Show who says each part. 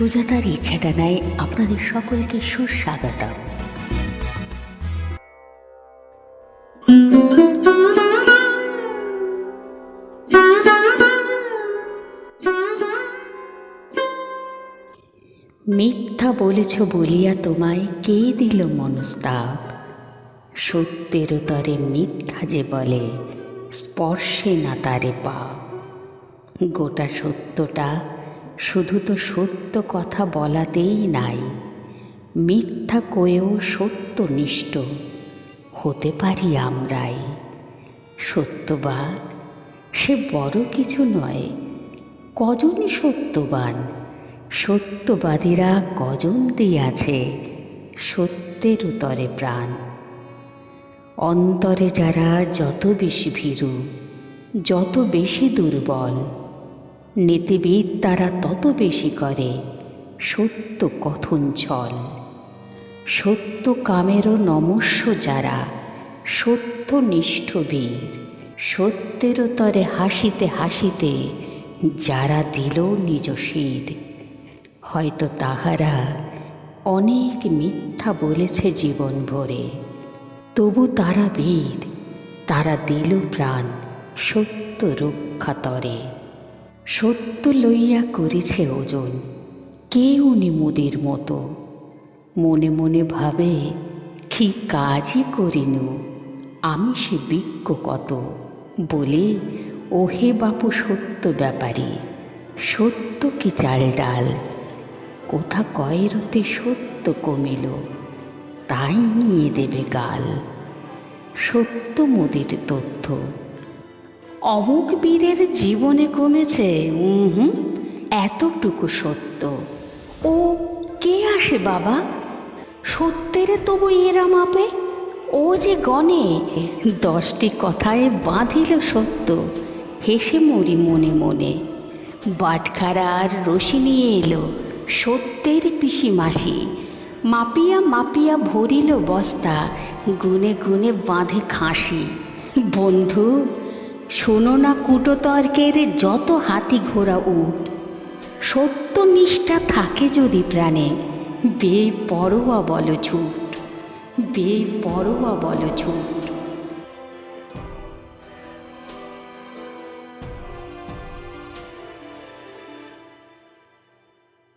Speaker 1: সুজাতার ইচ্ছাটা নাই আপনাদের সকলকে সুস্বাগতম মিথ্যা বলেছ বলিয়া তোমায় কে দিল মনস্তাপ? সত্যের তরে মিথ্যা যে বলে, স্পর্শে না তারে পাপ। গোটা সত্যটা শুধু তো সত্য কথা বলাতেই নাই। মিথ্যা কয়েও সত্যনিষ্ঠ হতে পারি আমরাই। সত্যবাদ সে বড় কিছু নয়, কজনই সত্যবান? সত্যবাদীরা কজন দিয়াছে সত্যের উতরে প্রাণ? অন্তরে যারা যত বেশি ভীরু, যত বেশি দুর্বল নীতিবিদ তারা তত বেশি করে, সত্য কথন ছল সত্য কামেরও নমস্য যারা সত্যনিষ্ঠ বীর সত্যের তরে হাসিতে হাসিতে যারা দিল নিজ শির। হয়তো তাহারা অনেক মিথ্যা বলেছে জীবন ভরে, তবু তারা বীর, তারা দিল প্রাণ সত্য রক্ষা তরে। সত্য লইয়া করেছে ওজন কেউ নিমুদির মতো। মনে মনে ভাবে, কি কাজই করিনু, আমি সে বিজ্ঞ কত? বলে, ওহে বাপু, সত্য ব্যাপারী, সত্য কি চাল ডাল? কোথা কয়েরতে সত্য কমিল, তাই নিয়ে দেবে গাল। সত্য মোদির তথ্য অমুক বীরের জীবনে কমেছে হুম এতটুকু সত্য। ও কে আসে বাবা? সত্যের তবু এরা মাপে? ও যে গণে দশটি কথায় বাঁধিল সত্য, হেসে মরি মনে মনে। বাটখারা আর রশি নিয়ে এলো সত্যের পিসি মাসি। মাপিয়া মাপিয়া ভরিল বস্তা, গুনে গুনে বাঁধে খাসি। বন্ধু শোনো না কুটোতর্কের যত হাতি ঘোড়া উঠ সত্য নিষ্ঠা থাকে যদি প্রাণে বে পরোয়া বলো ছুট বে পরোয়া বলো ছুট